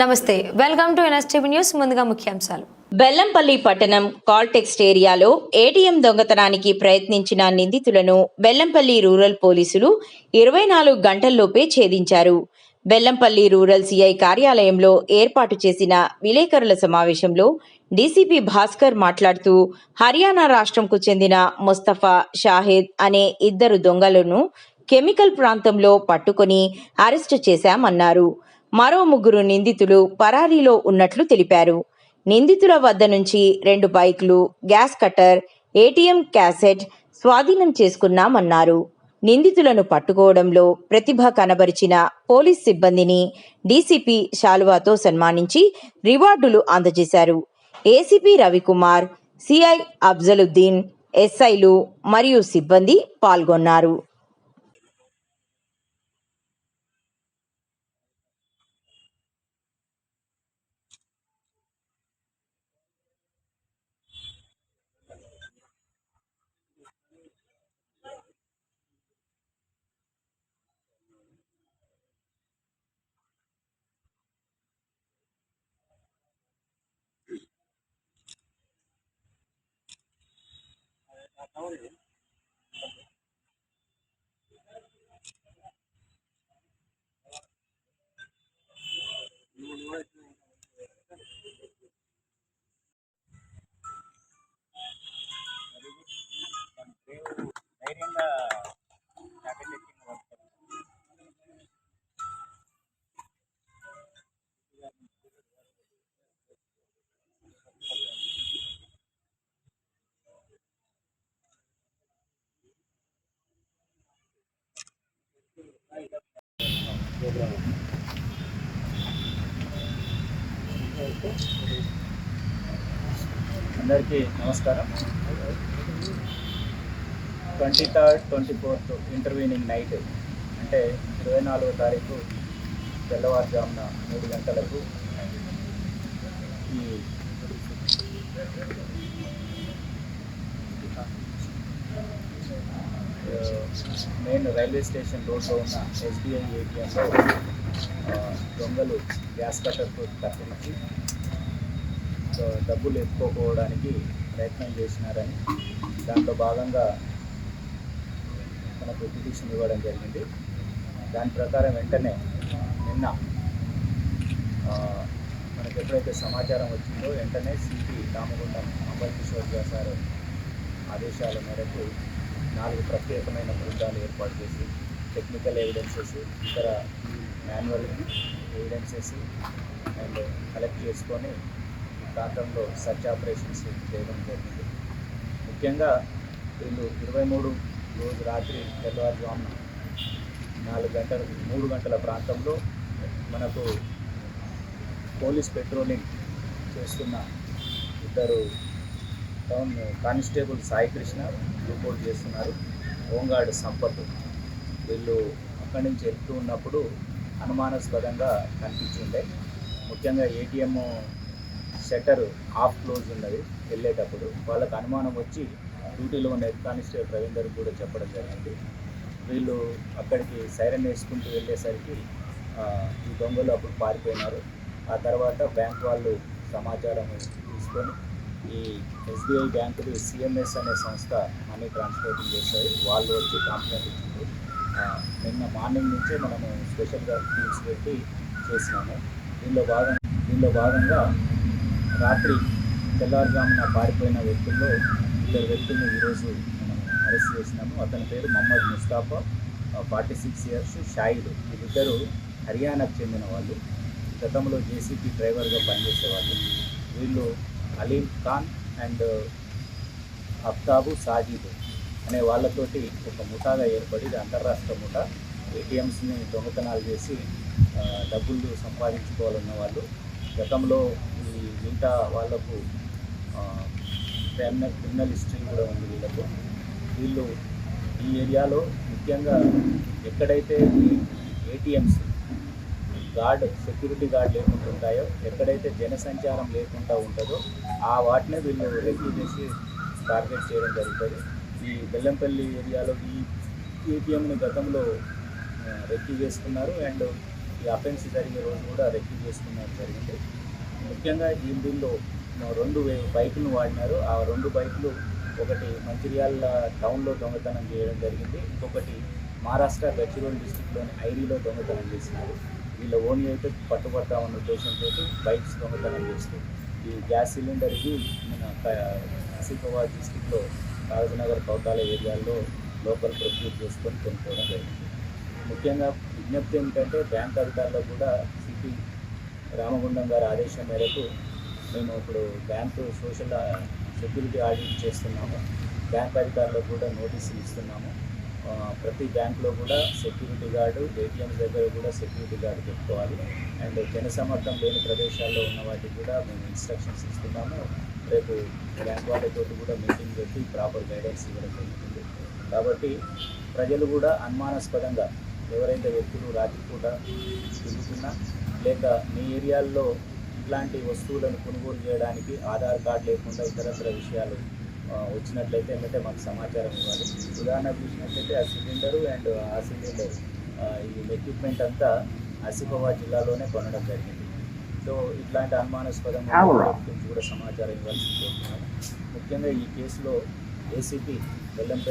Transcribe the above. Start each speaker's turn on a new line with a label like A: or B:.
A: నమస్తే welcome to NSTV news ముందుగా ముఖ్యాంశాలు.
B: బెల్లంపల్లి పట్టణం కాల్టెక్స్ట్ ఏరియాలో ఏటీఎం దొంగతనానికి ప్రయత్నించిన నిందితులను బెల్లంపల్లి రూరల్ పోలీసులు ఇరవై నాలుగు గంటల్లోపే ఛేదించారు. బెల్లంపల్లి రూరల్ సిఐ కార్యాలయంలో ఏర్పాటు చేసిన విలేకరుల సమావేశంలో డీసీపీ భాస్కర్ మాట్లాడుతూ హర్యానా రాష్ట్రంకు చెందిన ముస్తఫా షాహిద్ అనే ఇద్దరు దొంగలను కెమికల్ ప్రాంతంలో పట్టుకొని అరెస్టు చేశామన్నారు. మరో ముగ్గురు నిందితులు పరారీలో ఉన్నట్లు తెలిపారు. నిందితుల వద్ద నుంచి రెండు బైక్లు గ్యాస్ కట్టర్ ఏటీఎం క్యాసెట్ స్వాధీనం చేసుకున్నామన్నారు. నిందితులను పట్టుకోవడంలో ప్రతిభ కనబరిచిన పోలీస్ సిబ్బందిని డీసీపీ శాలువాతో సన్మానించి రివార్డులు అందజేశారు. ఏసీపీ రవికుమార్ సిఐ అఫ్జలుద్దీన్ ఎస్ఐలు మరియు సిబ్బంది పాల్గొన్నారు.
C: ಅವರಿಗೆ అందరికీ నమస్కారం. Twenty third twenty fourth intervening night అంటే ఇరవై నాలుగో తారీఖు తెల్లవారుజామున మూడు గంటలకు ఈ ఆ, మెయిన్ రైల్వే స్టేషన్ రోడ్లో ఉన్న ఎస్బీఐ ఏటీఎంలో దొంగలు గ్యాస్ కట్టర్తో తప్పించి డబ్బులు ఎత్తుకోపోవడానికి ప్రయత్నం చేసినారని దాంట్లో భాగంగా మనకు పిటిషన్ ఇవ్వడం జరిగింది. దాని ప్రకారం వెంటనే నిన్న మనకు ఎప్పుడైతే సమాచారం వచ్చిందో వెంటనే సిపి రామగుండం అంబర్ కిషోర్ గారు ఆదేశాల మేరకు నాలుగు ప్రత్యేకమైన బృందాలు ఏర్పాటు చేసి టెక్నికల్ ఎవిడెన్సెస్ ఇతర మాన్యువల్ ఎవిడెన్సెస్ అండ్ కలెక్ట్ చేసుకొని ఈ ప్రాంతంలో సర్చ్ ఆపరేషన్స్ చేయడం జరిగింది. ముఖ్యంగా వీళ్ళు ఇరవై మూడు రోజు రాత్రి తెల్లవారుజామున నాలుగు గంటల మూడు గంటల ప్రాంతంలో మనకు పోలీస్ పెట్రోలింగ్ చేస్తున్న ఇద్దరు town constable Sai Krishna report చేస్తున్నారు. హోంగార్డ్ సంపత్ వీళ్ళు అక్కడి నుంచి వెళ్తూ ఉన్నప్పుడు అనుమానాస్పదంగా కనిపించిండే. ముఖ్యంగా ఏటీఎం షట్టర్ ఆఫ్ క్లోజ్ ఉన్నది వెళ్ళేటప్పుడు. వాళ్ళకు అనుమానం వచ్చి డ్యూటీలో ఉన్న హెడ్ కానిస్టేబుల్ రవీందర్ కూడా చెప్పడం జరిగింది. వీళ్ళు అక్కడికి సైరన్ వేసుకుంటూ వెళ్ళేసరికి ఈ దొంగలు అప్పుడు పారిపోయినారు. ఆ తర్వాత బ్యాంక్ వాళ్ళు సమాచారం తీసుకొని ఈ ఎస్బీఐ బ్యాంకులు సిఎంఎస్ అనే సంస్థ మనీ ట్రాన్స్పోర్టింగ్ చేస్తాయి వాళ్ళు వచ్చి కంప్లైంట్ ఇచ్చింది నిన్న మార్నింగ్ నుంచే మనము స్పెషల్గా టీమ్స్ పెట్టి చేసినాము. దీనిలో భాగం దీనిలో భాగంగా రాత్రి తెల్లారుజామున పారిపోయిన వ్యక్తుల్లో ఇద్దరు వ్యక్తులను ఈరోజు మనం అరెస్ట్ చేసినాము. అతని పేరు Mohammed Mustafa forty six years Shahid వీళ్ళిద్దరూ హర్యానాకు చెందిన వాళ్ళు. గతంలో జేసీపీ డ్రైవర్గా పనిచేసేవాళ్ళు. వీళ్ళు అలీం ఖాన్ అండ్ అఫ్తాబు సాజిద్ అనే వాళ్ళతోటి ఒక ముఠాగా ఏర్పడి ఇది అంతర్రాష్ట్ర ముఠా. ఏటీఎంస్ని దొంగతనాలు చేసి డబ్బులు సంపాదించుకోవాలన్న వాళ్ళు. గతంలో ఈ మిగతా వాళ్ళకు క్రిమినల్ క్రిమినల్ హిస్టరీ కూడా ఉంది వీళ్ళకు. వీళ్ళు ఈ ఏరియాలో ముఖ్యంగా ఎక్కడైతే ఈ ఏటీఎంస్ గార్డ్ సెక్యూరిటీ గార్డ్ లేకుండా ఉంటాయో ఎక్కడైతే జనసంచారం లేకుండా ఉంటుందో ఆ వాటినే వీళ్ళు రెక్యూ చేసి టార్గెట్ చేయడం జరుగుతుంది. ఈ బెల్లంపల్లి ఏరియాలో ఈ ఏటీఎంని గతంలో రెక్యూ చేసుకున్నారు అండ్ ఈ అఫెన్స్ జరిగే రోజు కూడా రెక్యూ చేసుకున్నారు జరిగింది. ముఖ్యంగా ఈ దీనిలో రెండు బైకులు వాడినారు. ఆ రెండు బైకులు ఒకటి మంచిర్యాల టౌన్లో దొంగతనం చేయడం జరిగింది. ఇంకొకటి మహారాష్ట్ర గచ్చిరోల్ డిస్టిక్లోని ఐరీలో దొంగతనం చేసినారు. వీళ్ళ ఓన్లీ అయితే పట్టుబడతామన్న ఉద్దేశంతో బైక్స్ దొంగతనం చేస్తూ ఈ గ్యాస్ సిలిండర్కి మన ఆసిఫాబాద్ డిస్టిక్లో కాగజ్నగర్ కౌతాల ఏరియాల్లో లోకల్ ప్రొక్యూర్ చేసుకొని కొనుక్కోవడం జరిగింది. ముఖ్యంగా విజ్ఞప్తి ఏమిటంటే బ్యాంక్ అధికారులకు కూడా సిపి రామగుండం గారి ఆదేశం మేరకు మేము ఇప్పుడు బ్యాంకు సోషల్ సెక్యూరిటీ ఆడిట్ చేస్తున్నాము. బ్యాంక్ అధికారులకు కూడా నోటీసులు ఇస్తున్నాము. ప్రతి బ్యాంకులో కూడా సెక్యూరిటీ గార్డు ఏటీఎంస్ దగ్గర కూడా సెక్యూరిటీ గార్డు పెట్టుకోవాలి. అండ్ జనసమర్థం లేని ప్రదేశాల్లో ఉన్న వాటికి కూడా మేము ఇన్స్ట్రక్షన్స్ ఇస్తున్నాము. రేపు బ్యాంక్ వాళ్ళతో కూడా మీటింగ్ పెట్టి ప్రాపర్ గైడెన్స్ ఇవ్వడం జరుగుతుంది. కాబట్టి ప్రజలు కూడా అనుమానాస్పదంగా ఎవరైతే వ్యక్తులు రాత్రిపూట తిరుగుతున్నా లేక మీ ఏరియాల్లో ఇట్లాంటి వస్తువులను కొనుగోలు చేయడానికి ఆధార్ కార్డు లేకుండా ఇతరత్ర విషయాలు వచ్చినట్లయితే ఏంటంటే మాకు సమాచారం ఇవ్వాలి. ఉదాహరణకు చూసినట్లయితే ఆ సిలిండరు అండ్ ఆ సిలిండర్ ఈ ఎక్విప్మెంట్ అంతా ఆసిఫాబాద్ జిల్లాలోనే కొనడం జరిగింది. సో ఇట్లాంటి అనుమానాస్పదంగా కూడా సమాచారం ఇవ్వాల్సి కోరుతున్నాము ముఖ్యంగా ఈ కేసులో ఏసీపీ వెల్లంపల్లి